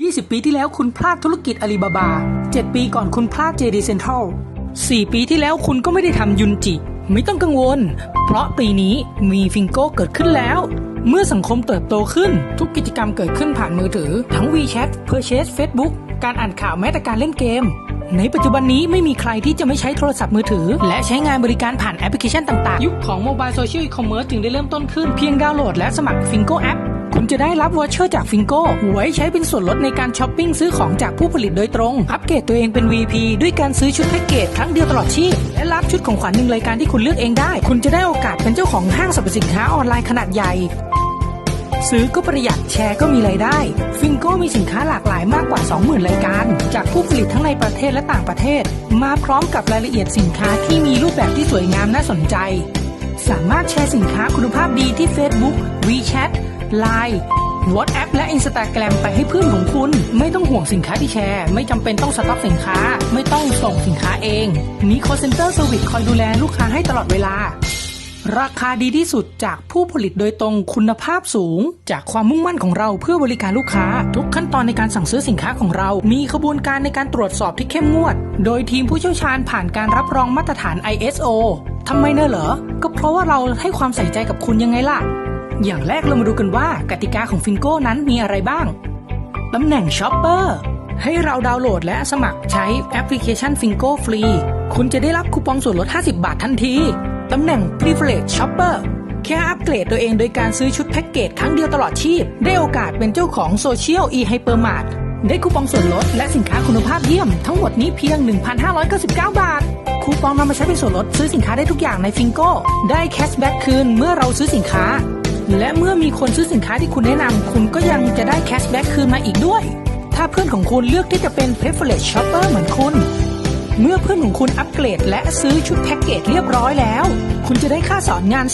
20 ปีที่แล้วคุณพลาดธุรกิจอาลีบาบา 7 ปีก่อนคุณพลาดเจดีเซ็นทรัล4ปีที่แล้วคุณก็ไม่ได้ทำยุนจิ ไม่ต้องกังวล เพราะปีนี้มีฟิงโก้เกิดขึ้นแล้ว เมื่อสังคมเติบโตขึ้น ทุกกิจกรรมเกิดขึ้นผ่านมือถือ ทั้ง WeChat Purchase Facebook การอ่านข่าวแม้แต่การเล่นเกม ในปัจจุบันนี้ไม่มีใครที่จะไม่ใช้โทรศัพท์มือถือ และใช้งานบริการผ่านแอปพลิเคชันต่างๆ ยุคของโมบายโซเชียลอีคอมเมิร์ซจึงได้เริ่มต้นขึ้นเพียงดาวน์โหลดและสมัครฟิงโก้แอป คุณจะได้รับวอเชอร์จากฟิงโก้ไว้ใช้เป็นส่วนลดในการช้อปปิ้งซื้อของจากผู้ผลิตโดยตรง อัปเกรดตัวเองเป็น VP ด้วยการซื้อชุดแพ็กเกจครั้งเดียวตลอดชีพ และรับชุดของขวัญหนึ่งรายการที่คุณเลือกเองได้ คุณจะได้โอกาสเป็นเจ้าของห้างสรรพสินค้าออนไลน์ขนาดใหญ่ ซื้อก็ประหยัดแชร์ก็มีรายได้ ฟิงโก้มีสินค้าหลากหลายมากกว่า 20,000 รายการ จากผู้ผลิตทั้งในประเทศและต่างประเทศ มาพร้อมกับรายละเอียดสินค้าที่มีรูปแบบที่สวยงามน่าสนใจ สามารถแชร์สินค้าคุณภาพดีที่ Facebook WeChat Line WhatsApp และ Instagram ไปให้เพื่อนของคุณ ไม่ต้องห่วงสินค้าที่แชร์ ไม่จำเป็นต้องสต็อกสินค้า ไม่ต้องส่งสินค้าเองมี call center service คอยดูแลลูกค้าให้ตลอดเวลา ราคาดีที่สุดจากผู้ผลิตโดยตรงคุณภาพสูง จากความมุ่งมั่นของเราเพื่อบริการลูกค้า ทุกขั้นตอนในการสั่งซื้อสินค้าของเรา มีขบวนการในการตรวจสอบที่เข้มงวด โดยทีมผู้เชี่ยวชาญผ่านการรับรองมาตรฐาน ISO ทำไมเนอะเหรอ ก็เพราะว่าเราให้ความใส่ใจกับคุณยังไงล่ะ อย่างแรกเรามาดูกันว่ากติกาของฟิงโก้นั้นมีอะไรบ้าง ตำแหน่งช็อปเปอร์ให้เราดาวน์โหลดและสมัครใช้แอปพลิเคชัน Fingo ฟรี คุณจะได้รับคูปองส่วนลด 50 บาททันที ตำแหน่ง Privilege Shopper แค่อัปเกรดตัวเองโดยการซื้อชุดแพ็กเกจครั้งเดียวตลอดชีพ ได้โอกาสเป็นเจ้าของ Social e Hypermart ได้คูปองส่วนลดและสินค้าคุณภาพเยี่ยมทั้งหมดนี้เพียง 1,599 บาท คูปองนำมาใช้เป็นส่วนลดซื้อสินค้าได้ทุกอย่างในฟิงโก้ได้แคชแบ็กคืนเมื่อเราซื้อสินค้า และเมื่อมีคนซื้อสินค้าที่คุณแนะนำ คุณก็ยังจะได้แคชแบ็กคืนมาอีกด้วย ถ้าเพื่อนของคุณเลือกที่จะเป็น Privilege Shopper เหมือนคุณ เมื่อเพื่อนของคุณอัปเกรด และซื้อชุดแพ็กเกจเรียบร้อยแล้ว คุณจะได้ค่าสอนงาน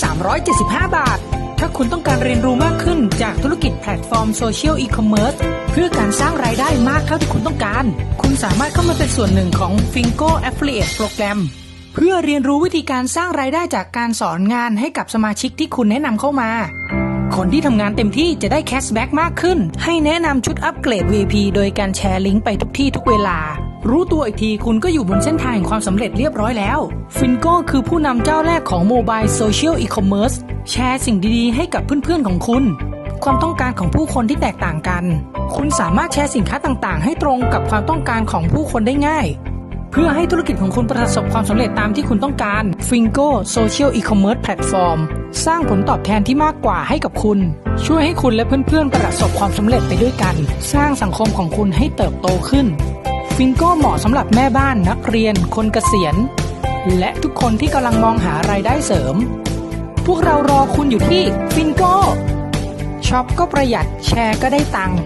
375 บาท ถ้าคุณต้องการเรียนรู้มากขึ้นจากธุรกิจแพลตฟอร์มโซเชียลอีคอมเมิร์ซเพื่อการสร้างรายได้มากเท่าที่คุณต้องการ คุณสามารถเข้ามาเป็นส่วนหนึ่งของ Fingo Affiliate Program เพื่อเรียนรู้วิธีการสร้างรายได้จากการสอนงานให้กับสมาชิกที่คุณแนะนำเข้ามา คนที่ทำงานเต็มที่จะได้แคชแบ็กมากขึ้น ให้แนะนำชุดอัปเกรด VP โดยการแชร์ลิงก์ไปทุกที่ทุกเวลา รู้ตัวอีกทีคุณก็อยู่บนเส้นทางแห่งความสำเร็จเรียบร้อยแล้ว ฟินโก้คือผู้นำเจ้าแรกของโมบายโซเชียลอีคอมเมิร์ซแชร์สิ่งดีๆ ให้กับเพื่อนๆของคุณ ความต้องการของผู้คนที่แตกต่างกัน คุณสามารถแชร์สินค้าต่างๆ ให้ตรงกับความต้องการของผู้คนได้ง่าย เพื่อให้ธุรกิจของคุณประสบความสำเร็จตามที่คุณต้องการ Fingo Social E-commerce Platform สร้างผลตอบแทนที่มากกว่าให้กับคุณ ช่วยให้คุณและเพื่อนๆประสบความสำเร็จไปด้วยกัน สร้างสังคมของคุณให้เติบโตขึ้น Fingo เหมาะสำหรับแม่บ้านนักเรียน คนเกษียณ และทุกคนที่กำลังมองหารายได้เสริม พวกเรารอคุณอยู่ที่ Fingo ช็อปก็ประหยัดแชร์ก็ได้ตังค์